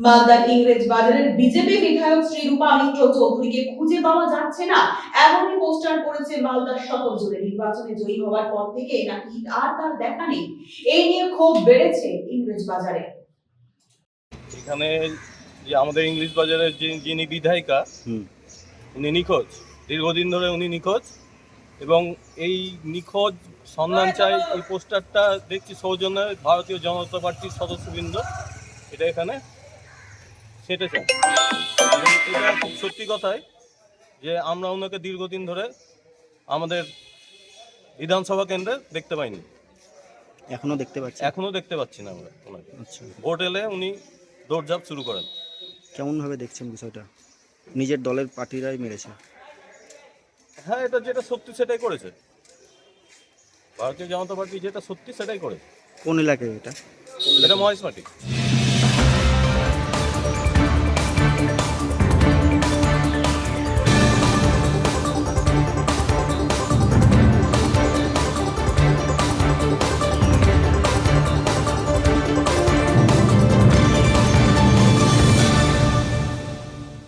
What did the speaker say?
মালদার ইংরেজ বাজারের বিজেপি বিধায়ক শ্রীরূপা মিত্র চৌধুরীকে খুঁজে পাওয়া যাচ্ছে না। এমনই পোস্টার করেছে মালদার শহর জুড়ে নির্বাচনে জয়ী হওয়ার পর থেকে নাকি আর তার দেখা নেই। এই নিয়ে ক্ষোভ বেড়েছে ইংরেজ বাজারে। এখানে যে আমাদের ইংলিশ বাজারের যে- যিনি বিধায়িকা হুম। উনি নিখোঁজ। দীর্ঘদিন ধরে উনি নিখোঁজ এবং এই নিখোঁজ সন্ধান চাই এই পোস্টারটা দেখছি সৌজন্যে ভারতীয় জনতা পার্টির সদস্যবৃন্দ। এটা এখানে এবং এটা খুব সত্যি কথাই যে আমরা ওনাকে দীর্ঘদিন ধরে আমাদের বিধানসভা কেন্দ্রে দেখতে পাইনি। এখনও দেখতে পাচ্ছি এখনও দেখতে পাচ্ছি না আমরা ওনাকে। আচ্ছা। ভোট এলে উনি দৌড়ঝাঁপ শুরু করেন। কেমন ভাবে দেখছেন বিষয়টা? নিজের দলের পার্টিরাই মেরেছে। হ্যাঁ এটা যেটা সত্যি সেটাই করেছে। ভারতীয় জনতা পার্টি যেটা সত্যি সেটাই করেছে। কোন এলাকায় এটা? এটা মহেশ মাটি